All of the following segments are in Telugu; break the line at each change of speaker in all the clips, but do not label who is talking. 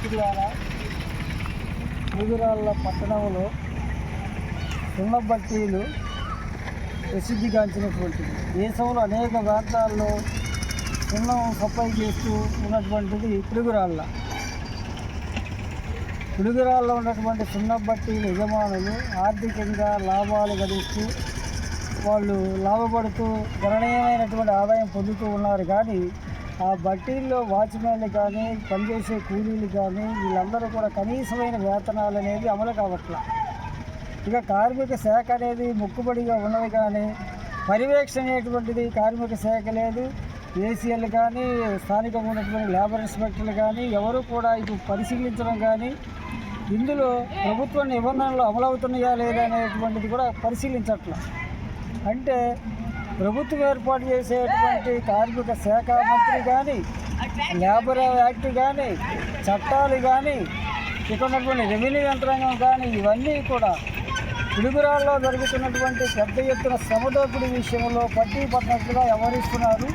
మిత్రులారా ముదిరాళ్ళ పట్టణంలో సున్నబట్టీలు ప్రసిద్ధిగాంచినటువంటిది దేశంలో అనేక ప్రాంతాల్లో సున్నం సప్లై చేస్తూ ఉన్నటువంటిది పిడుగురాళ్ళ. పిడుగురాళ్ళలో ఉన్నటువంటి సున్నబట్టీల యజమానులు ఆర్థికంగా లాభాలు గడిస్తూ వాళ్ళు లాభపడుతూ గణనీయమైనటువంటి ఆదాయం పొందుతూ ఉన్నారు. కానీ ఆ బట్టీల్లో వాచ్మెన్లు కానీ పనిచేసే కూలీలు కానీ వీళ్ళందరూ కూడా కనీసమైన వేతనాలు అనేది అమలు కావట్లా. ఇక కార్మిక శాఖ అనేది మొక్కుబడిగా ఉన్నది కానీ పర్యవేక్షణ అనేటువంటిది కార్మిక శాఖ లేదు. ఏసీఎల్ కానీ స్థానికంగా ఉన్నటువంటి లేబర్ ఇన్స్పెక్టర్లు కానీ ఎవరు కూడా ఇది పరిశీలించడం కానీ ఇందులో ప్రభుత్వ నిబంధనలు అమలవుతున్నాయా లేదా అనేటువంటిది కూడా పరిశీలించట్లా. అంటే ప్రభుత్వం ఏర్పాటు చేసేటువంటి కార్మిక శాఖ మంత్రి కానీ లేబర్ యాక్ట్ కానీ చట్టాలు కానీ ఇక్కడ ఉన్నటువంటి రెవెన్యూ యంత్రాంగం కానీ ఇవన్నీ కూడా పిడుగురాల్లో జరుగుతున్నటువంటి పెద్ద ఎత్తున శ్రమదోపిడి విషయంలో పట్టి పట్టినట్లుగా వ్యవహరిస్తున్నారు.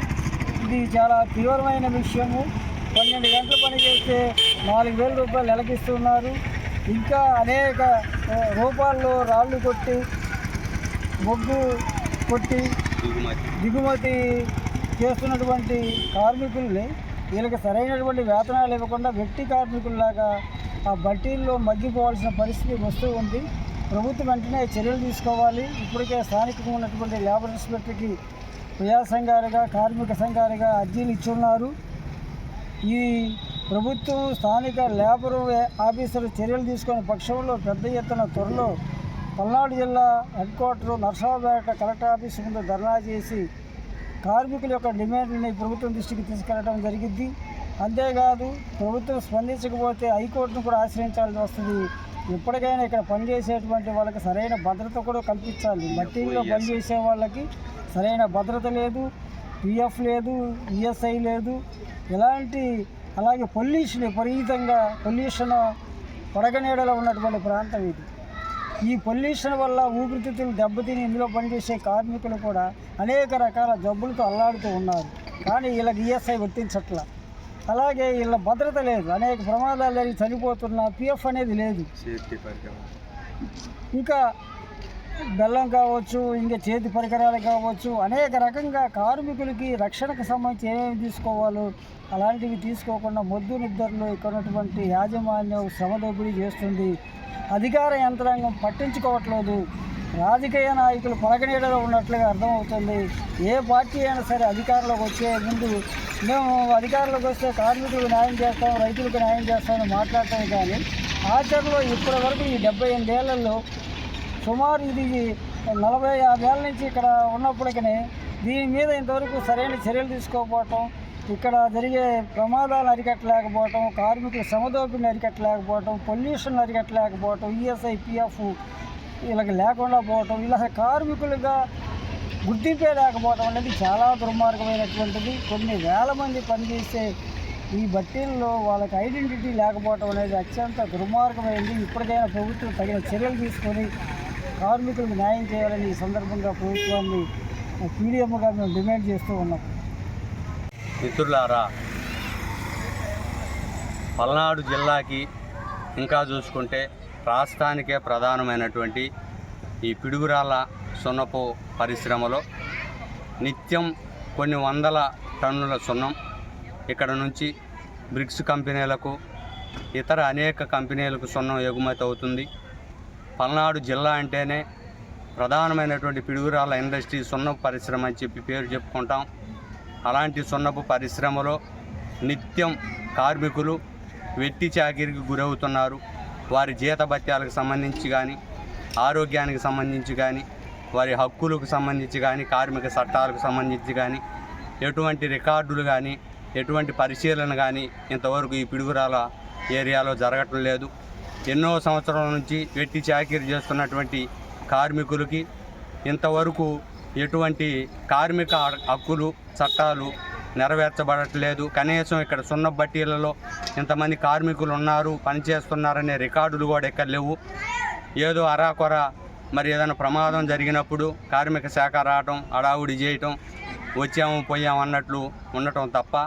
ఇది చాలా తీవ్రమైన విషయము. పన్నెండు గంటలు పని చేస్తే నాలుగు వేల రూపాయలు నెలకిస్తున్నారు. ఇంకా అనేక రూపాల్లో రాళ్ళు కొట్టి ముగ్గు కొట్టి దిగుమతి. చేస్తున్నటువంటి కార్మికుల్ని వీళ్ళకి సరైనటువంటి వేతనాలు ఇవ్వకుండా వ్యక్తి కార్మికుల్లాగా ఆ బట్టీల్లో మగ్గిపోవాల్సిన పరిస్థితి వస్తూ ఉంది. ప్రభుత్వం వెంటనే చర్యలు తీసుకోవాలి. ఇప్పటికే స్థానికంగా ఉన్నటువంటి లేబర్ ఇన్స్పెక్టర్కి ప్రజా సంఘాలుగా కార్మిక సంఘాలుగా అర్జీలు ఇచ్చున్నారు. ఈ ప్రభుత్వం స్థానిక లేబర్ ఆఫీసర్ చర్యలు తీసుకునే పక్షంలో పెద్ద ఎత్తున త్వరలో పల్నాడు జిల్లా head quarter Narsapeta collector office ముందు ధర్నా చేసి కార్మికుల యొక్క డిమాండ్ని ప్రభుత్వం దృష్టికి తీసుకెళ్ళడం జరిగింది. అంతేకాదు ప్రభుత్వం స్పందించకపోతే హైకోర్టును కూడా ఆశ్రయించాల్సి వస్తుంది. ఎప్పటికైనా ఇక్కడ పనిచేసేటువంటి వాళ్ళకి సరైన భద్రత కూడా కల్పించాలి. మట్టిలో పనిచేసే వాళ్ళకి సరైన భద్రత లేదు పిఎఫ్ లేదు ఈఎస్ఐ లేదు. ఎలాంటి అలాగే పొల్యూషన్ విపరీతంగా పొల్యూషన్ పడగనీడలో ఉన్నటువంటి ప్రాంతం ఇది. ఈ పొల్యూషన్ వల్ల ఊపిరితిత్తులు దెబ్బతిని ఇందులో పనిచేసే కార్మికులు కూడా అనేక రకాల జబ్బులతో అల్లాడుతూ ఉన్నారు. కానీ వీళ్ళకి ఈఎస్ఐ వర్తించట్ల. అలాగే వీళ్ళ భద్రత లేదు. అనేక ప్రమాదాలు జరిగి చనిపోతున్న పిఎఫ్ అనేది లేదు. ఇంకా బెల్లం కావచ్చు ఇంకా చేతి పరికరాలు కావచ్చు అనేక రకంగా కార్మికులకి రక్షణకు సంబంధించి ఏమేమి తీసుకోవాలో అలాంటివి తీసుకోకుండా మొద్దు నిద్రలో ఇక్కడ ఉన్నటువంటి యాజమాన్యం శ్రమ దోపిడీ చేస్తుంది. అధికార యంత్రాంగం పట్టించుకోవట్లేదు. రాజకీయ నాయకులు పలకనీడలో ఉన్నట్లుగా అర్థమవుతుంది. ఏ పార్టీ అయినా సరే అధికారంలోకి వచ్చే ముందు మేము అధికారంలోకి వస్తే కార్మికులకు న్యాయం చేస్తాం రైతులకు న్యాయం చేస్తామని మాట్లాడటం కానీ ఆచరణలో ఇప్పటి వరకు ఈ డెబ్బై ఎనిమిదేళ్ళలో సుమారు ఇది నలభై యాభై ఏళ్ళ నుంచి ఇక్కడ ఉన్నప్పటికీ దీని మీద ఇంతవరకు సరైన చర్యలు తీసుకోకపోవటం ఇక్కడ జరిగే ప్రమాదాలు అరికట్టలేకపోవటం కార్మికుల సమదోపిని అరికట్టలేకపోవటం పొల్యూషన్ అరికట్టలేకపోవటం ఈఎస్ఐ పిఎఫ్ వీళ్ళకి లేకుండా పోవటం ఇలా కార్మికులుగా గుర్తింపే లేకపోవటం అనేది చాలా దుర్మార్గమైనటువంటిది. కొన్ని వేల మంది పనిచేసే ఈ బట్టీల్లో వాళ్ళకి ఐడెంటిటీ లేకపోవటం అనేది అత్యంత దుర్మార్గమైంది. ఇప్పటికైనా ప్రభుత్వం తగిన చర్యలు తీసుకొని కార్మికులకు న్యాయం చేయాలని ఈ సందర్భంగా ప్రభుత్వాన్ని పీడిఎంగా మేము డిమాండ్ చేస్తూ ఉన్నాం.
మిత్రులారా పల్నాడు జిల్లాకి ఇంకా చూసుకుంటే రాష్ట్రానికే ప్రధానమైనటువంటి ఈ పిడుగురాళ్ళ సున్నపు పరిశ్రమలో నిత్యం కొన్ని వందల టన్నుల సున్నం ఇక్కడ నుంచి బ్రిక్స్ కంపెనీలకు ఇతర అనేక కంపెనీలకు సున్నం ఎగుమతి అవుతుంది. పల్నాడు జిల్లా అంటేనే ప్రధానమైనటువంటి పిడుగురాళ్ళ ఇండస్ట్రీ సున్నపు పరిశ్రమ అని చెప్పి పేరు చెప్పుకుంటాం. అలాంటి సున్నపు పరిశ్రమలో నిత్యం కార్మికులు వెట్టి చాకిరికి గురవుతున్నారు. వారి జీతభత్యాలకు సంబంధించి కానీ ఆరోగ్యానికి సంబంధించి కానీ వారి హక్కులకు సంబంధించి కానీ కార్మిక చట్టాలకు సంబంధించి కానీ ఎటువంటి రికార్డులు కానీ ఎటువంటి పరిశీలన కానీ ఇంతవరకు ఈ పిడుగురాల ఏరియాలో జరగటం లేదు. ఎన్నో సంవత్సరాల నుంచి వెట్టి చాకిరి చేస్తున్నటువంటి కార్మికులకి ఇంతవరకు ఎటువంటి కార్మిక హక్కులు చట్టాలు నెరవేర్చబడట్లేదు. కనీసం ఇక్కడ సున్న బట్టీలలో ఇంతమంది కార్మికులు ఉన్నారు పనిచేస్తున్నారనే రికార్డులు కూడా ఎక్కడ లేవు. ఏదో అరాకొర మరి ఏదైనా ప్రమాదం జరిగినప్పుడు కార్మిక శాఖ రావటం అడావుడి చేయటం వచ్చాము పోయాము అన్నట్లు ఉండటం తప్ప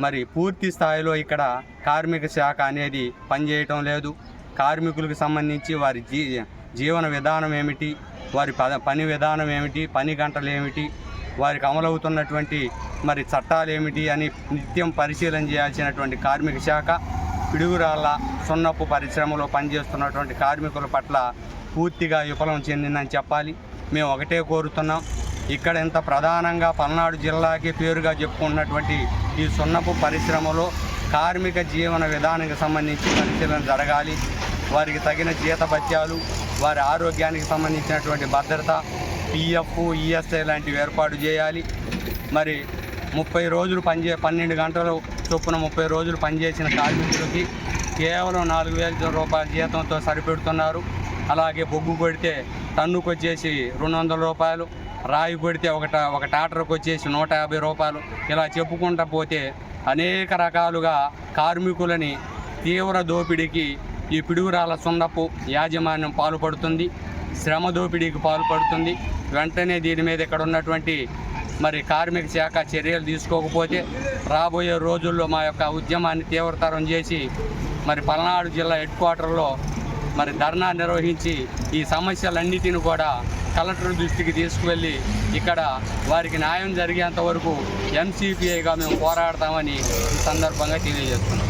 మరి పూర్తి స్థాయిలో ఇక్కడ కార్మిక శాఖ అనేది పనిచేయటం లేదు. కార్మికులకు సంబంధించి వారి జీ జీవన విధానం ఏమిటి? వారి పద పని విధానం ఏమిటి పని గంటలు ఏమిటి వారికి అమలవుతున్నటువంటి మరి చట్టాలు ఏమిటి అని నిత్యం పరిశీలన చేయాల్సినటువంటి కార్మిక శాఖ పిడుగురాళ్ళ సున్నపు పరిశ్రమలో పనిచేస్తున్నటువంటి కార్మికుల పట్ల పూర్తిగా విఫలం చెందిందని చెప్పాలి. మేము ఒకటే కోరుతున్నాం. ఇక్కడ ఇంత ప్రధానంగా పల్నాడు జిల్లాకి పేరుగా చెప్పుకున్నటువంటి ఈ సున్నపు పరిశ్రమలో కార్మిక జీవన విధానానికి సంబంధించి పరిశీలన జరగాలి. వారికి తగిన జీతభత్యాలు వారి ఆరోగ్యానికి సంబంధించినటువంటి భద్రత పిఎఫ్ ఈఎస్ఐ లాంటివి ఏర్పాటు చేయాలి. మరి ముప్పై రోజులు పనిచే పన్నెండు గంటలు చొప్పున ముప్పై రోజులు పనిచేసిన కార్మికులకి కేవలం నాలుగు వేల రూపాయల జీతంతో సరిపెడుతున్నారు. అలాగే బొగ్గు కొడితే టన్నుకు వచ్చేసి రెండు వందల రూపాయలు రాయి కొడితే ఒక ఒక టాటర్కి వచ్చేసి నూట యాభై రూపాయలు. ఇలా చెప్పుకుంటా పోతే అనేక రకాలుగా కార్మికులని తీవ్ర దోపిడీకి ఈ పిడుగురాల సున్నపు యాజమాన్యం పాల్పడుతుంది శ్రమ దోపిడీకి పాల్పడుతుంది. వెంటనే దీని మీద ఇక్కడ ఉన్నటువంటి మరి కార్మిక శాఖ చర్యలు తీసుకోకపోతే రాబోయే రోజుల్లో మా యొక్క ఉద్యమాన్ని తీవ్రతరం చేసి మరి పల్నాడు జిల్లా హెడ్ క్వార్టర్లో మరి ధర్నా నిర్వహించి ఈ సమస్యలన్నిటిని కూడా కలెక్టర్ దృష్టికి తీసుకువెళ్ళి ఇక్కడ వారికి న్యాయం జరిగేంత వరకు ఎంసీపీఐగా మేము పోరాడతామని ఈ సందర్భంగా తెలియజేస్తున్నాం.